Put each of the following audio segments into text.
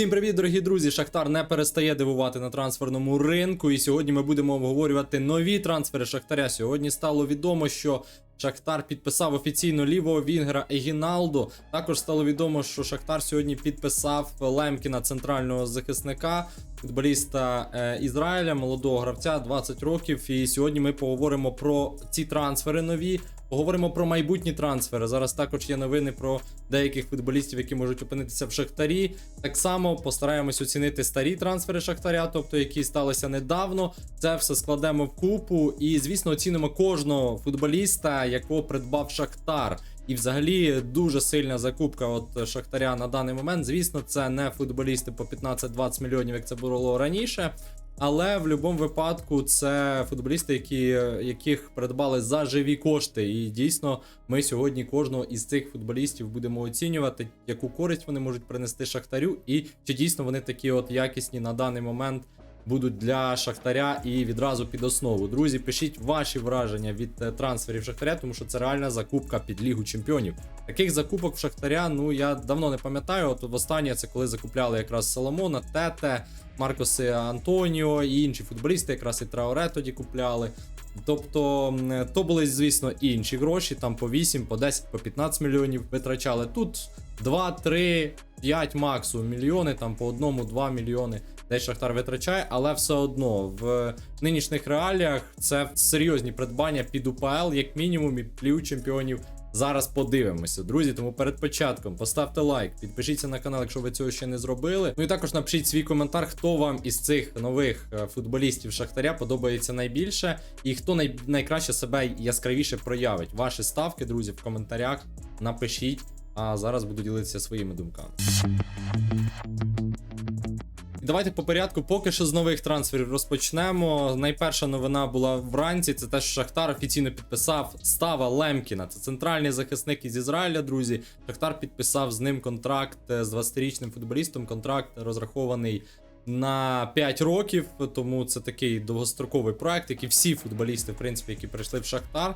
Всім привіт, дорогі друзі! Шахтар не перестає дивувати на трансферному ринку. І сьогодні ми будемо обговорювати нові трансфери Шахтаря. Сьогодні стало відомо, що Шахтар підписав офіційно лівого вінгера Егіналду. Також стало відомо, що Шахтар сьогодні підписав Лемкіна центрального захисника, футболіста е, Ізраїля, молодого гравця, 20 років. І сьогодні ми поговоримо про ці трансфери нові. Поговоримо про майбутні трансфери. Зараз також є новини про деяких футболістів, які можуть опинитися в Шахтарі. Так само постараємось оцінити старі трансфери Шахтаря, тобто які сталися недавно. Це все складемо в купу. І, звісно, оцінимо кожного футболіста, якого придбав Шахтар. І взагалі дуже сильна закупка от Шахтаря на даний момент. Звісно, це не футболісти по 15-20 мільйонів, як це було раніше. Але в будь-якому випадку це футболісти, які, яких придбали за живі кошти. І дійсно, ми сьогодні кожного із цих футболістів будемо оцінювати, яку користь вони можуть принести Шахтарю, і чи дійсно вони такі от якісні на даний момент будуть для Шахтаря і відразу під основу. Друзі, пишіть ваші враження від е, трансферів Шахтаря, тому що це реальна закупка під Лігу Чемпіонів. Таких закупок в Шахтаря, ну я давно не пам'ятаю. От востаннє це коли закупляли якраз Соломона, Тете, Маркоси Антоніо і інші футболісти, якраз і Трауре тоді купляли. Тобто, то були, звісно, інші гроші, там по 8, по 10, по 15 мільйонів витрачали. Тут 2, 3, 5 максимум мільйони, там по одному 2 мільйони. Десь Шахтар витрачає, але все одно в нинішніх реаліях це серйозні придбання під УПЛ, як мінімум, і плів чемпіонів. Зараз подивимося, друзі. Тому перед початком поставте лайк, підпишіться на канал, якщо ви цього ще не зробили. Ну і також напишіть свій коментар, хто вам із цих нових е, футболістів Шахтаря подобається найбільше, і хто най... найкраще себе яскравіше проявить. Ваші ставки, друзі, в коментарях напишіть. А зараз буду ділитися своїми думками. Давайте по порядку, поки що з нових трансферів розпочнемо. Найперша новина була вранці. Це те, що Шахтар офіційно підписав Става Лемкіна. Це центральний захисник із Ізраїля, друзі. Шахтар підписав з ним контракт е, з 20-річним футболістом. Контракт розрахований на 5 років, тому це такий довгостроковий проект, як і всі футболісти, в принципі, які прийшли в Шахтар.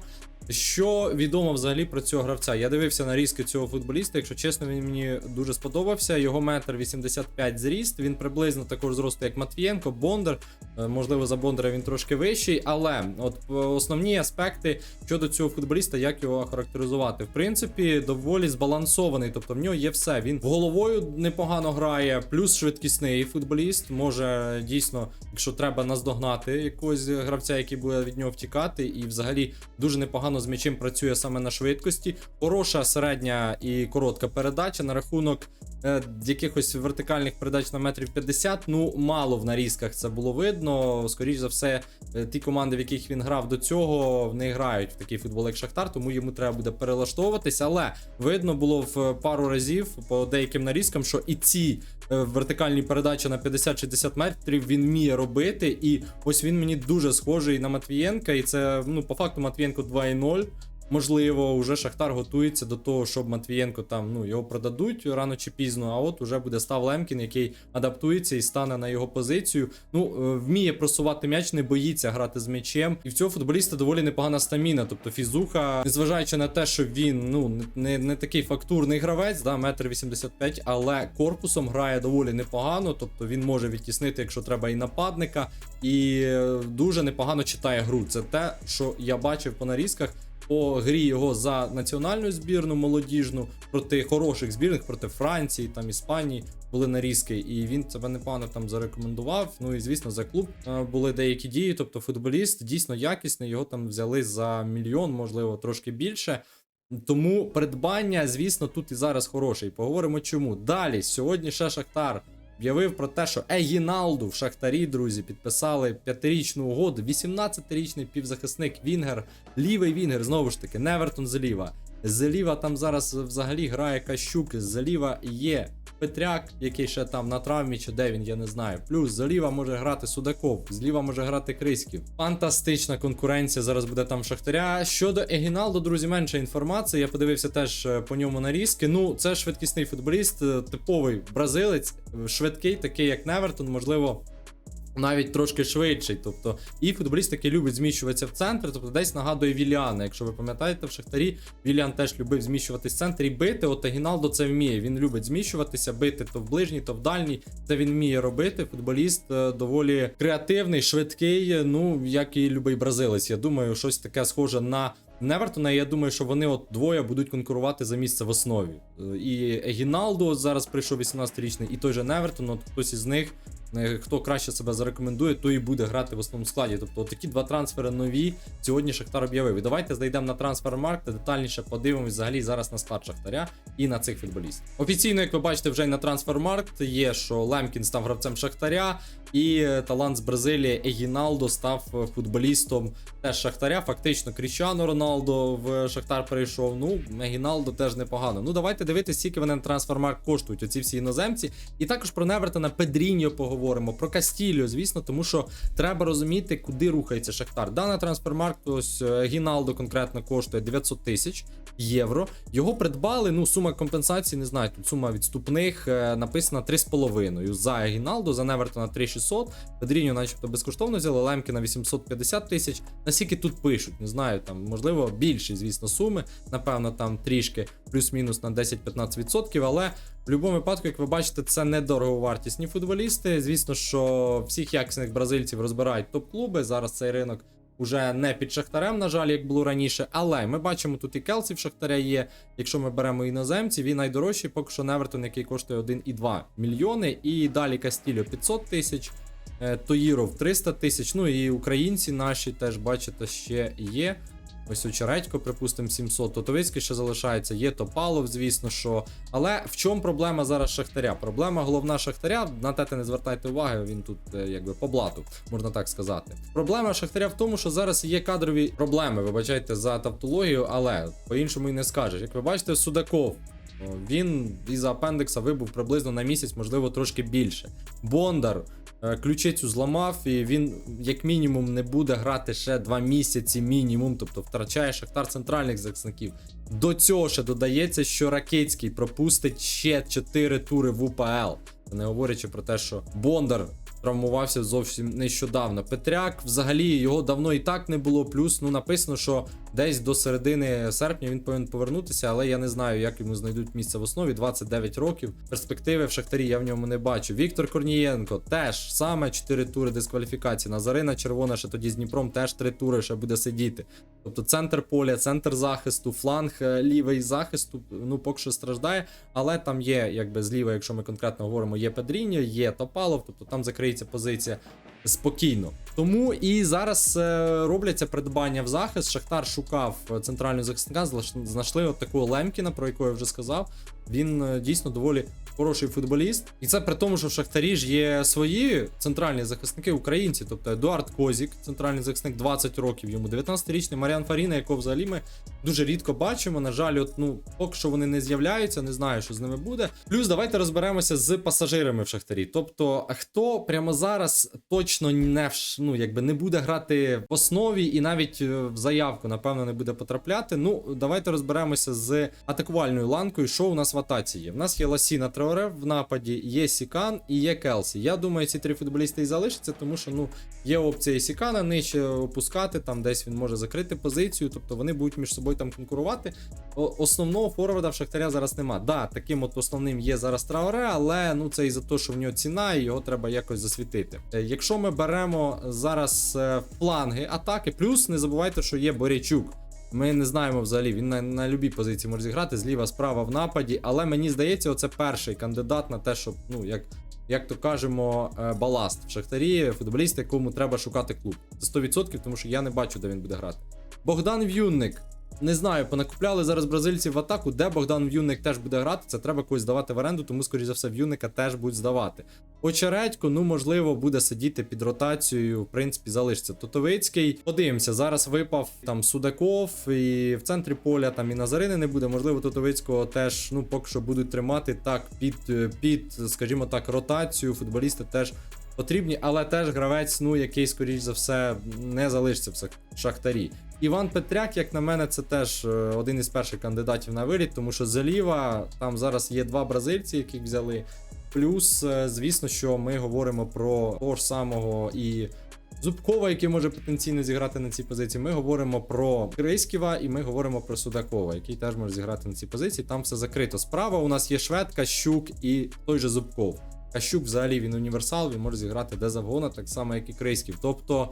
Що відомо взагалі про цього гравця? Я дивився на різки цього футболіста. Якщо чесно, він мені дуже сподобався. Його метр 85 зріст. Він приблизно також зросту, як Матвієнко, Бондар. Е, Можливо, за Бондара він трошки вищий, але от е, основні аспекти щодо цього футболіста, як його характеризувати. В принципі, доволі збалансований. Тобто в нього є все. Він головою непогано грає, плюс швидкісний футболіст. Може дійсно, якщо треба наздогнати якогось гравця, який буде від нього втікати, і взагалі дуже непогано з м'ячем працює саме на швидкості. Хороша середня і коротка передача на рахунок е, якихось вертикальних передач на метрів 50. Ну мало в нарізках це було видно. Скоріше за все, е, ті команди, в яких він грав до цього, не грають в такий футбол, як Шахтар, тому йому треба буде перелаштовуватися. Але видно було в пару разів по деяким нарізкам, що і ці е, вертикальні передачі на 50-60 метрів він вміє робити. І ось він мені дуже схожий на Матвієнка. І це ну по факту Матвієнко 2.0. Mol Можливо, вже Шахтар готується до того, щоб Матвієнко там ну його продадуть рано чи пізно. А от уже буде став Лемкін, який адаптується і стане на його позицію. Ну е, вміє просувати м'яч, не боїться грати з м'ячем. І в цього футболіста доволі непогана стаміна. Тобто фізуха, незважаючи на те, що він ну не, не такий фактурний гравець, да, метр 85, але корпусом грає доволі непогано. Тобто він може відтіснити, якщо треба, і нападника, і е, дуже непогано читає гру. Це те, що я бачив по нарізках по грі його за національну збірну молодіжну проти хороших збірних, проти Франції, там Іспанії були нарізки, і він себе непогано там зарекомендував. Ну і звісно, за клуб е, були деякі дії. Тобто, футболіст дійсно якісний, його там взяли за мільйон, можливо, трошки більше. Тому придбання, звісно, тут і зараз хороше. І поговоримо чому. Далі, сьогодні ще Шахтар об'явив про те, що Егіналду в Шахтарі, друзі, підписали п'ятирічну угоду. 18-річний півзахисник Вінгер, лівий Вінгер, знову ж таки, Невертон зліва. Зліва там зараз взагалі грає Кащук, зліва є Петряк, який ще там на травмі, чи де він, я не знаю. Плюс зліва може грати Судаков, зліва може грати Криськів. Фантастична конкуренція зараз буде там Шахтаря. Щодо Егіналду, друзі, менше інформації. Я подивився теж е, по ньому нарізки. Ну, це швидкісний футболіст, е, типовий бразилець, е, швидкий, такий як Невертон, можливо. Навіть трошки швидший. Тобто, і футболіст, який любить зміщуватися в центр, тобто десь нагадує Віліана. Якщо ви пам'ятаєте, в Шахтарі Віліан теж любив зміщуватись в центр і бити. От Агіналдо це вміє. Він любить зміщуватися, бити то в ближній, то в дальній. Це він вміє робити. Футболіст е, доволі креативний, швидкий. Ну як і любий бразилець. Я думаю, щось таке схоже на. Невертона, я думаю, що вони от двоє будуть конкурувати за місце в основі. Е, І Егіналдо зараз прийшов 18-річний, і той же Невертон, от хтось із них е, хто краще себе зарекомендує, той і буде грати в основному складі. Тобто такі два трансфери нові сьогодні Шахтар об'явив. І давайте зайдемо на трансфермаркт та детальніше подивимось взагалі зараз на склад Шахтаря і на цих футболістів. Офіційно, як ви бачите, вже й на трансфермаркт є, що Лемкін став гравцем Шахтаря, і е, талант з Бразилії Егіналдо став е, футболістом теж Шахтаря. Фактично, Кріщано Роналдо в Шахтар перейшов. Ну, Егіналдо теж непогано. Ну, давайте дивитися, скільки вони на трансфермаркт коштують, оці всі іноземці. І також про Невертона Педріньо поговоримо, про Кастільо, звісно, тому що треба розуміти, куди рухається Шахтар. Дана трансфермаркт, ось е, Гіналдо конкретно коштує 900 тисяч євро. Його придбали. Ну, сума компенсації, не знаю, тут сума відступних е, написана 3,5. За Гіналдо, за Невертона 3600. Педріньо, начебто, безкоштовно взяли, Лемкіна 850 тисяч. Наскільки тут пишуть, не знаю, там можливо більші, звісно, суми. Напевно, там трішки плюс-мінус на 10-15%, але. В будь-якому випадку, як ви бачите, це недороговартісні футболісти. Звісно, що всіх якісних бразильців розбирають топ-клуби. Зараз цей ринок уже не під Шахтарем, на жаль, як було раніше. Але ми бачимо, тут і Келсі в Шахтаря є. Якщо ми беремо іноземців, він найдорожчий, поки що Невертон, який коштує 1,2 мільйони. І далі Кастільо 500 тисяч. е, Тоїров 300 тисяч. Ну і українці наші теж бачите ще є. Ось Очередько, припустимо, 700. Тотовицький ще залишається, є Топалов, звісно, що. Але в чому проблема зараз Шахтаря? Проблема головна Шахтаря, на те не звертайте уваги, він тут е, якби по блату, можна так сказати. Проблема Шахтаря в тому, що зараз є кадрові проблеми, вибачайте за тавтологію, але по-іншому і не скажеш. Як ви бачите, Судаков. Він із апендикса вибув приблизно на місяць, можливо, трошки більше. Бондар ключицю зламав, і він, як мінімум, не буде грати ще два місяці, мінімум, тобто втрачає Шахтар центральних захисників. До цього ще додається, що Ракицький пропустить ще 4 тури в УПЛ. Не говорячи про те, що Бондар травмувався зовсім нещодавно. Петряк, взагалі, його давно і так не було. Плюс ну написано, що десь до середини серпня він повинен повернутися, але я не знаю, як йому знайдуть місце в основі. 29 років. Перспективи в Шахтарі я в ньому не бачу. Віктор Корнієнко теж саме 4 тури дискваліфікації. Назарина Червона ще тоді з Дніпром теж 3 тури ще буде сидіти. Тобто центр поля, центр захисту, фланг е, лівий захисту, ну поки що страждає, але там є, якби зліва, якщо ми конкретно говоримо, є Педріньо, є Топалов, тобто там закриється позиція спокійно. Тому і зараз е, робляться придбання в захист. Шахтар шукав е, центрального захисника, знайшли от такого Лемкіна, про якого я вже сказав. Він е, дійсно доволі хороший футболіст. І це при тому, що в Шахтарі ж є свої центральні захисники українці, тобто Едуард Козік, центральний захисник 20 років йому, 19-річний Маріан Фаріна, якого взагалі ми дуже рідко бачимо. На жаль, от ну поки що вони не з'являються, не знаю, що з ними буде. Плюс давайте розберемося з пасажирами в Шахтарі. Тобто, хто прямо зараз точно не ну, якби не буде грати в основі і навіть е, в заявку, напевно, не буде потрапляти. Ну, давайте розберемося з атакувальною ланкою, що у нас в атаці є. В нас є Ласіна Треоре в нападі, є Сікан і є Келсі. Я думаю, ці три футболісти і залишаться, тому що ну є опція Сікана нижче опускати, там десь він може закрити позицію, тобто вони будуть між собою там конкурувати. Основного форварда в Шахтаря зараз нема. Да, таким от основним є зараз Траоре, але ну це із-за того, що в нього ціна, і його треба якось засвітити. Е, Якщо ми беремо зараз е, фланги атаки, плюс не забувайте, що є Борячук. Ми не знаємо взагалі, він на, на любій позиції може зіграти, зліва, справа в нападі, але мені здається, оце перший кандидат на те, щоб, ну, як, як то кажемо, е, баласт в Шахтарі, футболіст, якому треба шукати клуб. Це 100%, тому що я не бачу, де він буде грати. Богдан В'юнник. Не знаю, понакупляли зараз бразильців в атаку, де Богдан В'юнник теж буде грати. Це треба когось здавати в оренду, тому, скоріш за все, В'юнника теж будуть здавати. Очередько, ну можливо, буде сидіти під ротацією, в принципі, залишиться. Тотовицький. Подивимося, зараз випав там Судаков, і в центрі поля там і Назарини не буде. Можливо, Тотовицького теж ну поки що будуть тримати так під, е, під, скажімо так, ротацію. Футболісти теж потрібні, але теж гравець, ну який, скоріш за все, не залишиться в шахтарі. Іван Петряк, як на мене, це теж е, один із перших кандидатів на виліт, тому що заліва там зараз є два бразильці, яких взяли. Плюс, е, звісно, що ми говоримо про того ж самого і. Зубкова, який може потенційно зіграти на цій позиції. Ми говоримо про Крисківа і ми говоримо про Судакова, який теж може зіграти на цій позиції. Там все закрито. Справа у нас є Шведка, Щук і той же Зубков. Кащук взагалі він універсал, він може зіграти де завгодно, так само, як і Крисків. Тобто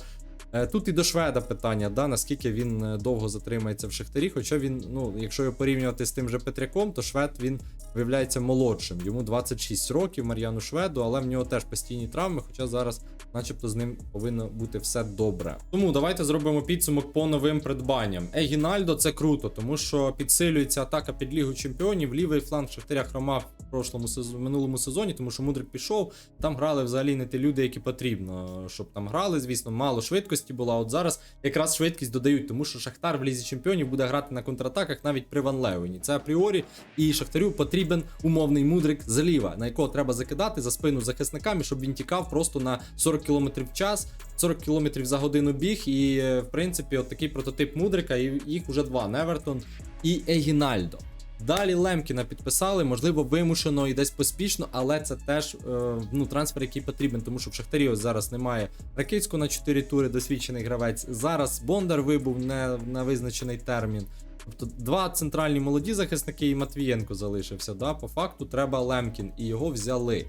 тут і до Шведа питання, да, наскільки він е, довго затримається в Шахтарі. Хоча він, ну, якщо його порівнювати з тим же Петряком, то Швед він виявляється молодшим. Йому 26 років Мар'яну Шведу, але в нього теж постійні травми, хоча зараз, начебто, з ним повинно бути все добре. Тому давайте зробимо підсумок по новим придбанням. Егінальдо це круто, тому що підсилюється атака під Лігу Чемпіонів. Лівий фланг Шахтаря хромав прошлому сезоні, минулому сезоні, тому що Мудрик пішов. Там грали взагалі не ті люди, які потрібно, щоб там грали. Звісно, мало швидкості була. От зараз якраз швидкість додають, тому що Шахтар в лізі чемпіонів буде грати на контратаках навіть при Ван Левені. Це апріорі, і Шахтарю потрібен умовний мудрик зліва, на якого треба закидати за спину захисниками, щоб він тікав просто на 40 км в час. 40 км за годину біг, і е, в принципі, от такий прототип мудрика, і їх уже два: Невертон і Егінальдо. Далі Лемкіна підписали, можливо, вимушено і десь поспішно, але це теж е, ну, трансфер, який потрібен, тому що в Шахтарі ось зараз немає Ракицьку на 4 тури, досвідчений гравець. Зараз Бондар вибув не на визначений термін. Тобто два центральні молоді захисники і Матвієнко залишився. Да? По факту треба Лемкін, і його взяли.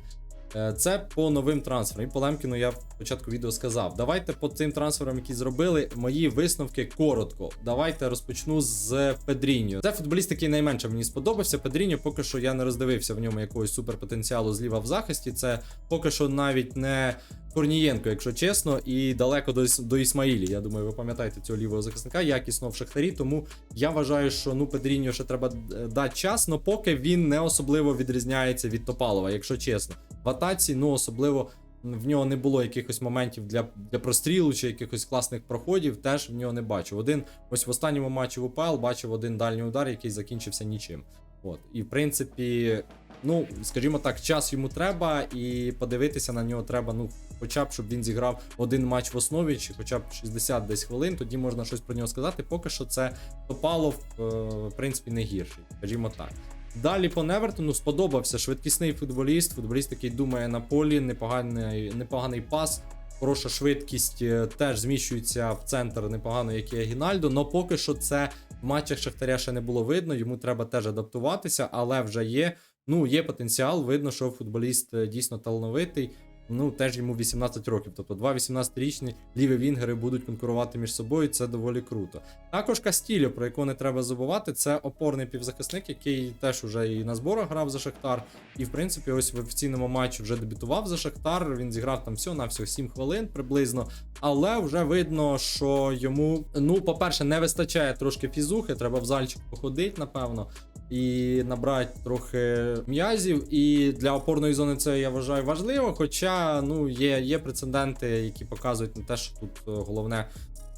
Е, Це по новим трансферам. І по Лемкіну я в початку відео сказав. Давайте по цим трансферам, які зробили, мої висновки коротко. Давайте розпочну з Педріньо. Це футболіст, який найменше мені сподобався. Педріньо, поки що я не роздивився в ньому якогось суперпотенціалу зліва в захисті. Це поки що навіть не Корнієнко, якщо чесно, і далеко до, до Ісмаїлі. Я думаю, ви пам'ятаєте цього лівого захисника, якісно в Шахтарі. Тому я вважаю, що ну Педріньо ще треба е, дати час, але поки він не особливо відрізняється від Топалова, якщо чесно. В атаці, ну особливо в нього не було якихось моментів для, для прострілу чи якихось класних проходів. Теж в нього не бачив. Один ось в останньому матчі в УПЛ бачив один дальній удар, який закінчився нічим. От і в принципі, ну скажімо так, час йому треба, і подивитися на нього треба. Ну, хоча б щоб він зіграв один матч в основі, чи хоча б 60 десь хвилин, тоді можна щось про нього сказати. Поки що це Топалов, е, в принципі, не гірший, скажімо так. Далі по Невертону сподобався швидкісний футболіст, футболіст, який думає на полі, непоганий, непоганий пас. Хороша швидкість е, теж зміщується в центр непогано, як і Гінальдо. Но поки що це в матчах Шахтаря ще не було видно. Йому треба теж адаптуватися, але вже є. Ну, є потенціал. Видно, що футболіст е, дійсно талановитий. Ну, теж йому 18 років. Тобто два 18-річні ліві вінгери будуть конкурувати між собою. Це доволі круто. Також Кастільо, про якого не треба забувати, це опорний півзахисник, який теж уже і на зборах грав за Шахтар. І в принципі, ось в офіційному матчі вже дебютував за Шахтар. Він зіграв там всього на всього 7 хвилин приблизно. Але вже видно, що йому, ну, по-перше, не вистачає трошки фізухи, треба в зальчик походити, напевно. І набрати трохи м'язів. І для опорної зони це я вважаю важливо. Хоча ну є, є прецеденти, які показують на те, що тут е, головне.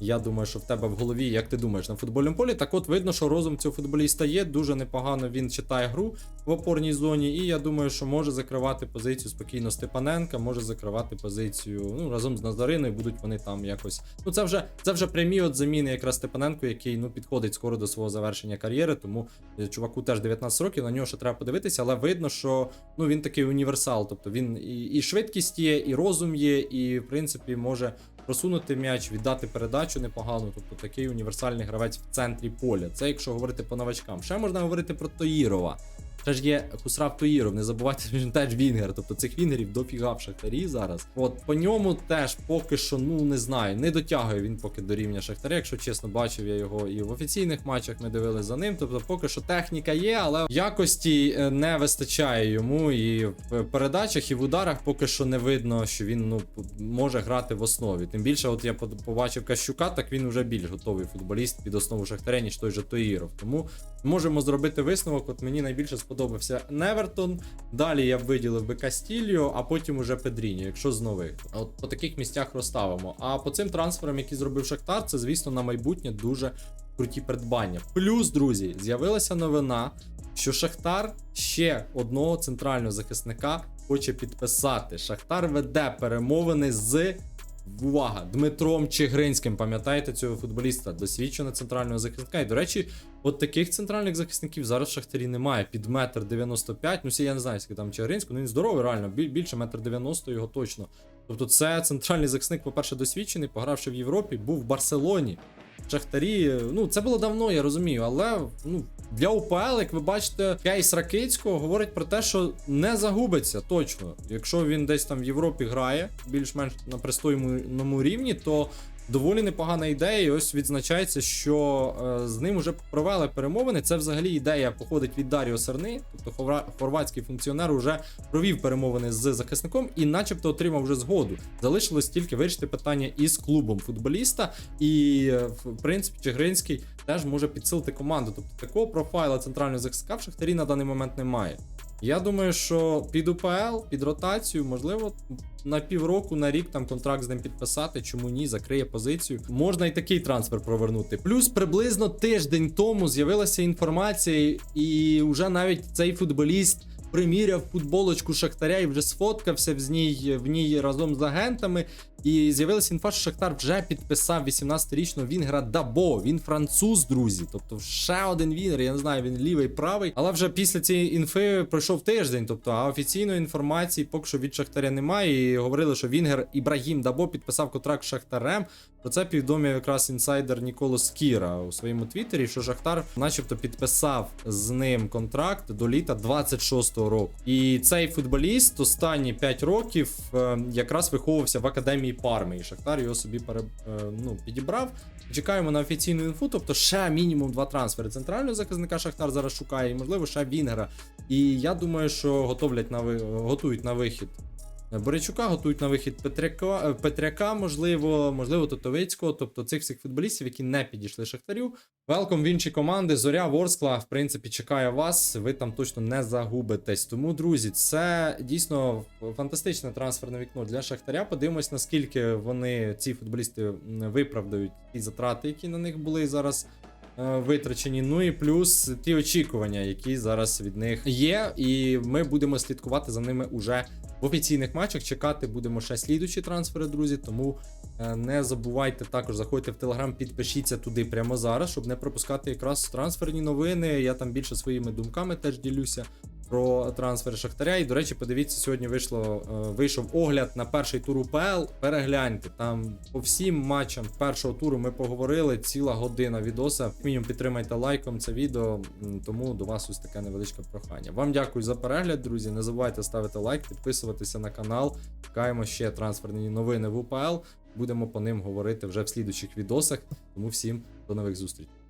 Я думаю, що в тебе в голові, як ти думаєш, на футбольному полі. Так от видно, що розум цього футболіста є. Дуже непогано він читає гру в опорній зоні. І я думаю, що може закривати позицію спокійно Степаненка, може закривати позицію ну, разом з Назариною. Будуть вони там якось. Ну, це вже це вже прямі от заміни якраз Степаненко, який ну підходить скоро до свого завершення кар'єри. Тому е, чуваку теж 19 років. На нього ще треба подивитися, але видно, що ну він такий універсал. Тобто він і, і швидкість є, і розум є, і в принципі може просунути м'яч, віддати передачу непогану. Тобто такий універсальний гравець в центрі поля. Це якщо говорити по новачкам. Ще можна говорити про Тоїрова. Ще ж є Хусрав Тоїров, не забувайте, він теж Вінгер. Тобто цих вінгерів дофіга в Шахтарі зараз. От по ньому теж поки що, ну не знаю, не дотягує він поки до рівня Шахтаря. Якщо чесно, бачив я його і в офіційних матчах ми дивилися за ним. Тобто, поки що техніка є, але якості е, не вистачає йому. І в передачах, і в ударах поки що не видно, що він ну може грати в основі. Тим більше, от я побачив Кащука, так він вже більш готовий футболіст під основу Шахтаря, ніж той же Тоїров. Тому можемо зробити висновок. От мені найбільше сподобався Невертон. Далі я б виділив би Кастільо, а потім уже Педріньо, якщо з нових. От по таких місцях розставимо. А по цим трансферам, які зробив Шахтар, це звісно на майбутнє дуже круті придбання. Плюс, друзі, з'явилася новина, що Шахтар ще одного центрального захисника хоче підписати. Шахтар веде перемовини з увага, Дмитром Чигринським. Пам'ятаєте цього футболіста? Досвідченого центрального захисника. І, до речі, от таких центральних захисників зараз в Шахтарі немає. Під метр 95. Ну, я не знаю, скільки там Чигринського, ну він здоровий, реально, більше метр 90 його точно. Тобто, це центральний захисник, по-перше, досвідчений, погравши в Європі, був в Барселоні. Шахтарі, ну це було давно, я розумію, але ну для УПЛ, як ви бачите, кейс Ракицького говорить про те, що не загубиться точно. Якщо він десь там в Європі грає більш-менш на пристойному рівні, то доволі непогана ідея. І ось відзначається, що е, з ним вже провели перемовини. Це взагалі ідея походить від Даріо Серни, тобто хорватський функціонер вже провів перемовини з захисником і, начебто, отримав вже згоду. Залишилось тільки вирішити питання із клубом футболіста. І е, в принципі Чигринський теж може підсилити команду. Тобто такого профайла центрального захисника в Шахтарі на даний момент немає. Я думаю, що під УПЛ, під ротацію, можливо, на півроку, на рік там контракт з ним підписати, чому ні, закриє позицію. Можна і такий трансфер провернути. Плюс приблизно тиждень тому з'явилася інформація, і вже навіть цей футболіст. Приміряв футболочку Шахтаря і вже сфоткався в ній, в ній разом з агентами. І з'явилася інфа, що Шахтар вже підписав 18-річного Вінгера Дабо. Він француз, друзі. Тобто ще один Вінгер, я не знаю, він лівий, правий. Але вже після цієї інфи пройшов тиждень. Тобто, а офіційної інформації поки що від Шахтаря немає. І говорили, що Вінгер Ібрагім Дабо підписав контракт з Шахтарем. Про це повідомив якраз інсайдер Ніколос Кіра у своєму твіттері, що Шахтар, начебто, підписав з ним контракт до літа 26-го року. І цей футболіст останні 5 років е, якраз виховувався в академії Парми. І Шахтар його собі пере, е, ну, підібрав. Чекаємо на офіційну інфу, тобто ще мінімум два трансфери центрального захисника Шахтар зараз шукає, і можливо ще Вінгера. І я думаю, що готовлять на готують на вихід Борячука, готують на вихід Петряка, е, Петряка, можливо, можливо, Тотовицького, тобто цих всіх футболістів, які не підійшли Шахтарю. Велком в інші команди. Зоря Ворскла, в принципі, чекає вас. Ви там точно не загубитесь. Тому, друзі, це дійсно фантастичне трансферне вікно для Шахтаря. Подивимось, наскільки вони ці футболісти виправдають ті затрати, які на них були зараз е, витрачені. Ну і плюс ті очікування, які зараз від них є. І ми будемо слідкувати за ними уже в офіційних матчах. Чекати будемо ще слідучі трансфери, друзі. Тому е, не забувайте також заходьте в Телеграм, підпишіться туди прямо зараз, щоб не пропускати якраз трансферні новини. Я там більше своїми думками теж ділюся. Про трансфер Шахтаря. І, до речі, подивіться, сьогодні вийшло, е, вийшов огляд на перший тур УПЛ. Перегляньте. Там по всім матчам першого туру ми поговорили. Ціла година відоса. Мінімум підтримайте лайком це відео. Тому до вас ось таке невеличке прохання. Вам дякую за перегляд, друзі. Не забувайте ставити лайк, підписуватися на канал. Чекаємо ще трансферні новини в УПЛ. Будемо по ним говорити вже в слідучих відосах. Тому всім до нових зустрічей.